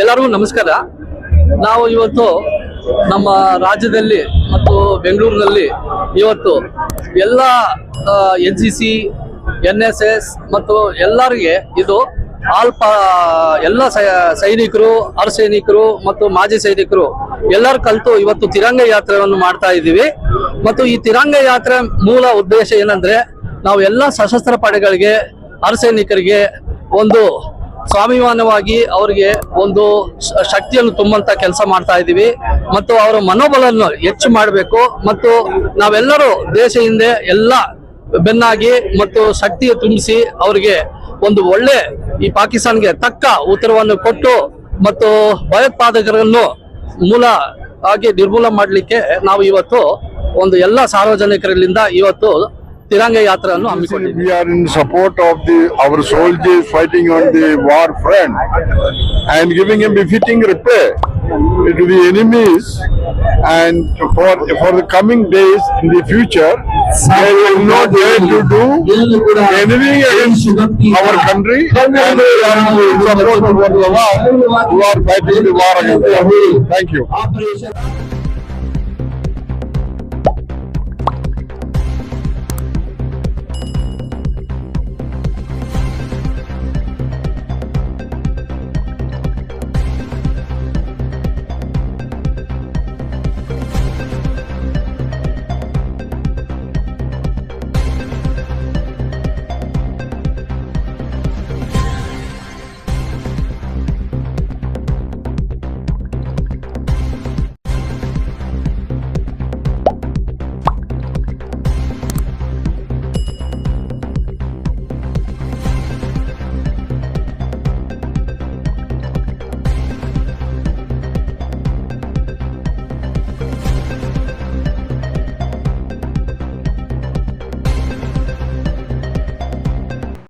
ಎಲ್ಲರಿಗೂ ನಮಸ್ಕಾರ. ನಾವು ಇವತ್ತು ನಮ್ಮ ರಾಜ್ಯದಲ್ಲಿ ಮತ್ತು ಬೆಂಗಳೂರಿನಲ್ಲಿ ಇವತ್ತು ಎಲ್ಲ N C C N S S ಮತ್ತು ಎಲ್ಲರಿಗೆ ಇದು ಆಲ್ಪ, ಎಲ್ಲ ಸೈನಿಕರು ಅರ್ ಸೈನಿಕರು ಮತ್ತು ಮಾಜಿ ಸೈನಿಕರು ಎಲ್ಲರೂ ಕಲಿತು ಇವತ್ತು ತಿರಂಗ ಯಾತ್ರೆಯನ್ನು ಮಾಡ್ತಾ ಇದ್ದೀವಿ. ಮತ್ತು ಈ ತಿರಂಗ ಯಾತ್ರೆ ಮೂಲ ಉದ್ದೇಶ ಏನಂದ್ರೆ ನಾವು ಎಲ್ಲ ಸಶಸ್ತ್ರ ಪಡೆಗಳಿಗೆ ಅರ್ ಸೈನಿಕರಿಗೆ ಒಂದು ಸ್ವಾಭಿಮಾನವಾಗಿ ಅವರಿಗೆ ಒಂದು ಶಕ್ತಿಯನ್ನು ತುಂಬಂತ ಕೆಲಸ ಮಾಡ್ತಾ ಇದ್ದೀವಿ. ಮತ್ತು ಅವರ ಮನೋಬಲವನ್ನು ಹೆಚ್ಚು ಮಾಡಬೇಕು. ಮತ್ತು ನಾವೆಲ್ಲರೂ ದೇಶ ಹಿಂದೆ ಎಲ್ಲ ಬೆನ್ನಾಗಿ ಮತ್ತು ಶಕ್ತಿ ತುಂಬಿಸಿ ಅವರಿಗೆ ಒಂದು ಒಳ್ಳೆ ಈ ಪಾಕಿಸ್ತಾನ್ಗೆ ತಕ್ಕ ಉತ್ತರವನ್ನು ಕೊಟ್ಟು ಮತ್ತು ಭಯೋತ್ಪಾದಕರನ್ನು ಮೂಲ ಆಗಿ ನಿರ್ಮೂಲ ಮಾಡಲಿಕ್ಕೆ ನಾವು ಇವತ್ತು ಒಂದು ಎಲ್ಲ ಸಾರ್ವಜನಿಕರಿಂದ ಇವತ್ತು ತಿರಂಗ ಯಾತ್ರೆಯನ್ನು ಹಮ್ಮಿಕೊಂಡಿದ್ದೀವಿ We are in support of the our soldiers fighting on the war front and giving a befitting reply to the enemies and for for the coming days in the future they will not dare to do anything against our country and we are in support of the one who are fighting the war against them. Thank you.